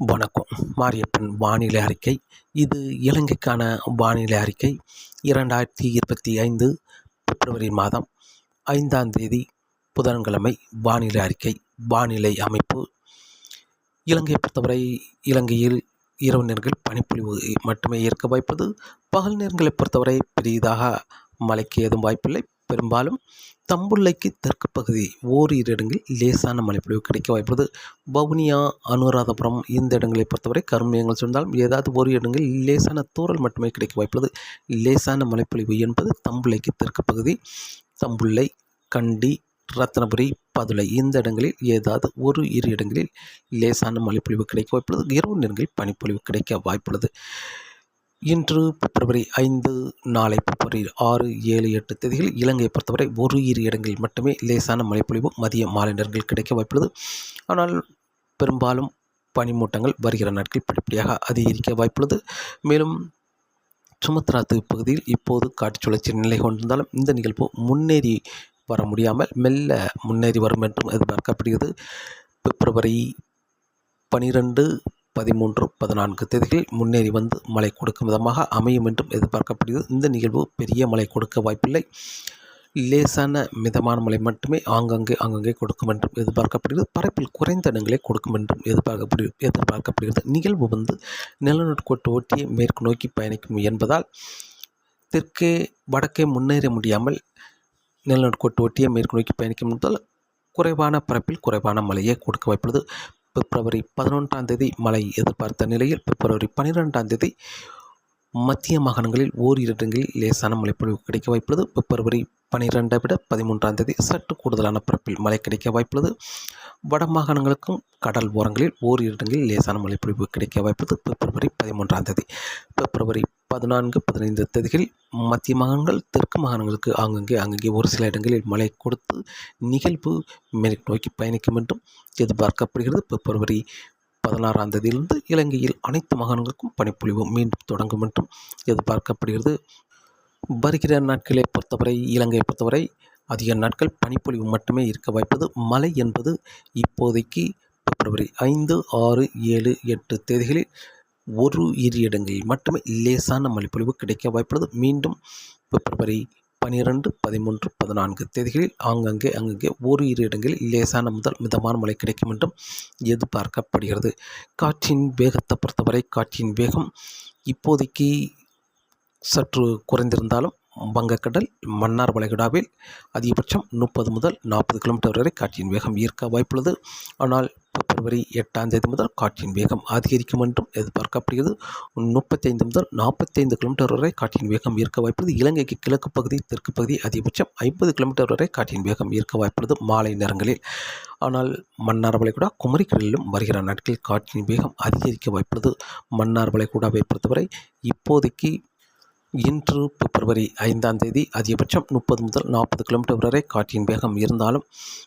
வணக்கம். மாரியப்பன் வானிலை அறிக்கை. இது இலங்கைக்கான வானிலை அறிக்கை. இரண்டாயிரத்தி இருபத்தி ஐந்து பிப்ரவரி மாதம் ஐந்தாம் தேதி புதன்கிழமை வானிலை அறிக்கை. வானிலை அமைப்பு. இலங்கையை பொறுத்தவரை இலங்கையில் இரவு நேரங்களில் பனிப்பொழிவு மட்டுமே இருக்க வாய்ப்பது. பகல் நேரங்களை பொறுத்தவரை பெரிதாக மழைக்கு ஏதும் வாய்ப்பில்லை. பெரும்பாலும் தம்புள்ளைக்கு தெற்கு பகுதி ஓரிரு இடங்களில் லேசான மழைப்பொழிவு கிடைக்க வாய்ப்புள்ளது. வவுனியா அனுராதபுரம் இந்த இடங்களை பொறுத்தவரை கருமையங்கள் சொன்னாலும் ஏதாவது ஒரு இடங்களில் லேசான தூறல் மட்டுமே கிடைக்க வாய்ப்புள்ளது. லேசான மழைப்பொழிவு என்பது தம்புள்ளைக்கு தெற்கு பகுதி தம்புள்ளை கண்டி ரத்னபுரி பதுளை இந்த இடங்களில் ஏதாவது ஒரு இரு இடங்களில் லேசான மழைப்பொழிவு கிடைக்க வாய்ப்புள்ளது. இரவு நேரங்களில் பனிப்பொழிவு கிடைக்க வாய்ப்புள்ளது. இன்று பிப்ரவரி ஐந்து நாளை பிப்ரவரி ஆறு ஏழு எட்டு தேதிகள் இலங்கையை பொறுத்தவரை ஒரு இரு இடங்களில் மட்டுமே லேசான மழைப்பொழிவு மதிய மாலை நேரங்கள் கிடைக்க வாய்ப்புள்ளது. ஆனால் பெரும்பாலும் பனிமூட்டங்கள் வருகிற நாட்கள் படிப்படியாக அதிகரிக்க வாய்ப்புள்ளது. மேலும் சுமத்ரா தீவு பகுதியில் இப்போது காற்று சுழற்சி நிலை கொண்டிருந்தாலும் இந்த நிகழ்வு முன்னேறி வர முடியாமல் மெல்ல முன்னேறி வரும் என்றும் எதிர்பார்க்கப்படுகிறது. பிப்ரவரி பனிரெண்டு பதிமூன்று பதினான்கு தேதிகளில் முன்னேறி வந்து மழை கொடுக்கும் விதமாக அமையும் என்றும் எதிர்பார்க்கப்படுகிறது. இந்த நிகழ்வு பெரிய மழை கொடுக்க வாய்ப்பில்லை. லேசான மிதமான மழை மட்டுமே ஆங்கங்கே ஆங்கங்கே கொடுக்கும் என்றும் எதிர்பார்க்கப்படுகிறது. பரப்பில் குறைந்த இடங்களே கொடுக்கும் என்றும் எதிர்பார்க்கப்படு எதிர்பார்க்கப்படுகிறது. நிகழ்வு வந்து நிலநடுக்கோட்டு ஒட்டியே மேற்கு நோக்கி பயணிக்கும் என்பதால் தெற்கே வடக்கே முன்னேற முடியாமல் நிலநடுக்கோட்டு ஒட்டியே மேற்கு நோக்கி பயணிக்கும் என்பதால் குறைவான பரப்பில் குறைவான மழையே கொடுக்க வாய்ப்புள்ளது. பிப்ரவரி பதினொன்றாம் தேதி மழை எதிர்பார்த்த நிலையில் பிப்ரவரி பன்னிரெண்டாம் தேதி மத்திய மாகாணங்களில் ஓரிரு இடங்களில் லேசான மழைப்பொழிவு கிடைக்க வாய்ப்புள்ளது. பிப்ரவரி பனிரெண்டை விட பதிமூன்றாம் தேதி சற்று கூடுதலான பரப்பில் மழை கிடைக்க வாய்ப்புள்ளது. வட மாகாணங்களுக்கும் கடல் ஓரங்களில் ஓரிரு இடங்களில் லேசான மழைப்பொழிவு கிடைக்க வாய்ப்புள்ளது. பிப்ரவரி பதிமூன்றாம் தேதி பிப்ரவரி பதினான்கு பதினைந்து தேதிகளில் மத்திய மாகாணங்கள் தெற்கு மாகாணங்களுக்கு ஆங்கங்கே அங்கங்கே ஒரு சில இடங்களில் மழை கொடுத்து நிகழ்வு மேற்கு நோக்கி பயணிக்கும் என்றும் எதிர்பார்க்கப்படுகிறது. பிப்ரவரி பதினாறாம் தேதியிலிருந்து இலங்கையில் அனைத்து மாகாணங்களுக்கும் பனிப்பொழிவு மீண்டும் தொடங்கும் என்றும் எதிர்பார்க்கப்படுகிறது. வருகிற நாட்களை பொறுத்தவரை இலங்கையை பொறுத்தவரை அதிக நாட்கள் பனிப்பொழிவு மட்டுமே இருக்க வாய்ப்பது மழை என்பது இப்போதைக்கு பிப்ரவரி ஐந்து ஆறு ஏழு எட்டு தேதிகளில் ஒரு இரு இடங்களில் மட்டுமே லேசான மழைப்பொழிவு கிடைக்க வாய்ப்புள்ளது. மீண்டும் பிப்ரவரி பனிரெண்டு பதிமூன்று பதினான்கு தேதிகளில் ஆங்கங்கே அங்கங்கே ஒரு இரு இடங்களில் லேசான முதல் மிதமான மழை கிடைக்கும் என்றும் எதிர்பார்க்கப்படுகிறது. காற்றின் வேகத்தை பொறுத்தவரை காற்றின் வேகம் இப்போதைக்கு சற்று குறைந்திருந்தாலும் வங்கக்கடல் மன்னார் வளைகுடாவில் அதிகபட்சம் முப்பது முதல் நாற்பது கிலோமீட்டர் வரை காற்றின் வேகம் ஈர்க்க வாய்ப்புள்ளது. ஆனால் பிப்ரவரி எட்டாம் தேதி முதல் காற்றின் வேகம் அதிகரிக்கும் என்றும் எதிர்பார்க்கப்படுகிறது. முப்பத்தைந்து முதல் நாற்பத்தைந்து கிலோமீட்டர் வரை காற்றின் வேகம் ஈர்க்க வாய்ப்புள்ளது. இலங்கைக்கு கிழக்கு பகுதி தெற்கு பகுதி அதிகபட்சம் ஐம்பது கிலோமீட்டர் வரை காற்றின் வேகம் ஈர்க்க வாய்ப்புள்ளது மாலை நேரங்களில். ஆனால் மன்னார் வளைகுடா குமரிக்கடலிலும் வருகிற நாட்களில் காற்றின் வேகம் அதிகரிக்க வாய்ப்புள்ளது. மன்னார் வளைகுடாவை பொறுத்தவரை இப்போதைக்கு இன்று பிப்ரவரி ஐந்தாம் தேதி அதிகபட்சம் முப்பது முதல் நாற்பது கிலோமீட்டர் வரை காற்றின் வேகம் இருந்தாலும்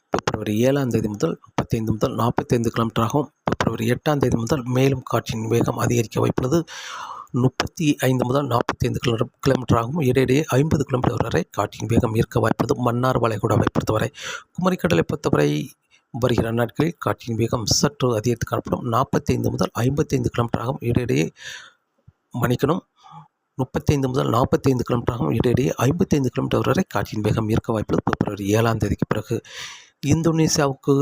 பிப்ரவரி ஏழாம் தேதி முதல் முப்பத்தைந்து முதல் நாற்பத்தைந்து கிலோமீட்டராகவும் பிப்ரவரி எட்டாம் தேதி முதல் மேலும் காற்றின் வேகம் அதிகரிக்க வாய்ப்புள்ளது. முப்பத்தி ஐந்து முதல் நாற்பத்தைந்து கிலோ கிலோமீட்டராகவும் இடையிடையே ஐம்பது கிலோமீட்டர் வரை காற்றின் வேகம் இருக்க வாய்ப்புள்ளது மன்னார் வளைகுடாவை பொறுத்தவரை. குமரிக்கடலை பொறுத்தவரை வருகிற நாட்களில் காற்றின் வேகம் சற்று அதிகரித்து காணப்படும். நாற்பத்தைந்து முதல் ஐம்பத்தைந்து கிலோமீட்டராகவும் இடையிடையே மணிக்கணும். முப்பத்தைந்து முதல் நாற்பத்தைந்து கிலோமீட்டராகவும் இடையிடையே ஐம்பத்தைந்து கிலோமீட்டர் வரை காற்றின் வேகம் இருக்க வாய்ப்புள்ளது பிப்ரவரி ஏழாம் தேதிக்கு பிறகு இந்தோனேசியாவுக்கு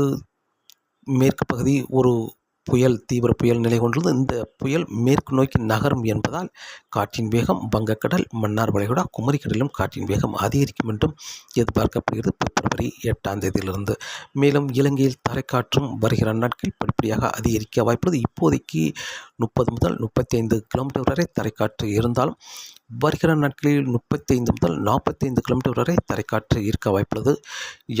மேற்கு பகுதி ஒரு புயல் தீவிர புயல் நிலை கொண்டுள்ளது இந்த புயல் மேற்கு நோக்கி நகரும் என்பதால் காற்றின் வேகம் வங்கக்கடல் மன்னார் வளைகுடா குமரிக்கடலிலும் காற்றின் வேகம் அதிகரிக்கும் என்றும் எதிர்பார்க்கப்படுகிறது. பிப்ரவரி எட்டாம் தேதியிலிருந்து. மேலும் இலங்கையில் தரைக்காற்றும் வருகிற நாட்கள் படிப்படியாக அதிகரிக்க வாய்ப்புள்ளது. இப்போதைக்கு முப்பது முதல் முப்பத்தி ஐந்து கிலோமீட்டர் வரை தரைக்காற்று இருந்தாலும் வருகிற நாட்களில் முப்பத்தைந்து முதல் நாற்பத்தைந்து கிலோமீட்டர் வரை தரைக்காற்று இருக்க வாய்ப்புள்ளது.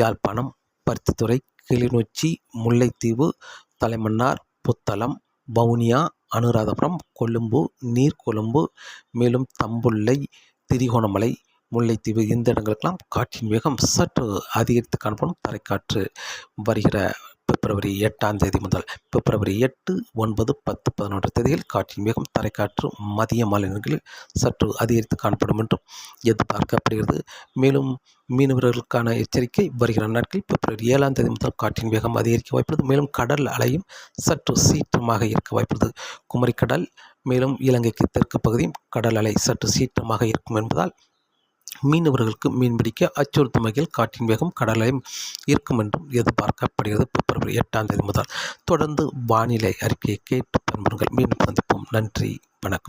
யாழ்ப்பாணம் பருத்தித்துறை கிளிநொச்சி முல்லைத்தீவு தலைமன்னார் புத்தளம் வவுனியா அனுராதபுரம் கொழும்பு நீர்கொழும்பு மேலும் தம்புள்ளை திரிகோணமலை முல்லைத்தீவு இந்த இடங்களுக்கெல்லாம் காற்றின் வேகம் சற்று அதிகரித்து காணப்படும் தரைக்காற்று வருகிற பிப்ரவரி எட்டாம் தேதி முதல் பிப்ரவரி எட்டு ஒன்பது பத்து பதினொன்று தேதியில் காற்றின் வேகம் தரைக்காற்று மதிய மாநிலங்களில் சற்று அதிகரித்து காணப்படும் என்றும் எதிர்பார்க்கப்படுகிறது. மேலும் மீனவர்களுக்கான எச்சரிக்கை வருகிற நாட்களில் பிப்ரவரி ஏழாம் தேதி முதல் காற்றின் வேகம் அதிகரிக்க வாய்ப்புள்ளது. மேலும் கடல் அலையும் சற்று சீற்றமாக இருக்க வாய்ப்புள்ளது. குமரிக்கடல் மேலும் இலங்கைக்கு தெற்கு பகுதியும் கடல் அலை சற்று சீற்றமாக இருக்கும் என்பதால் மீனவர்களுக்கு மீன்பிடிக்க அச்சுறுத்தும் வகையில் காற்றின் வேகம் கடலையும் இருக்கும் என்றும் எதிர்பார்க்கப்படுகிறது. பிப்ரவரி எட்டாம் தேதி முதல் தொடர்ந்து வானிலை அறிக்கையை கேட்டு பயன்பெறுங்கள் மீண்டும் சந்திப்போம். நன்றி. வணக்கம்.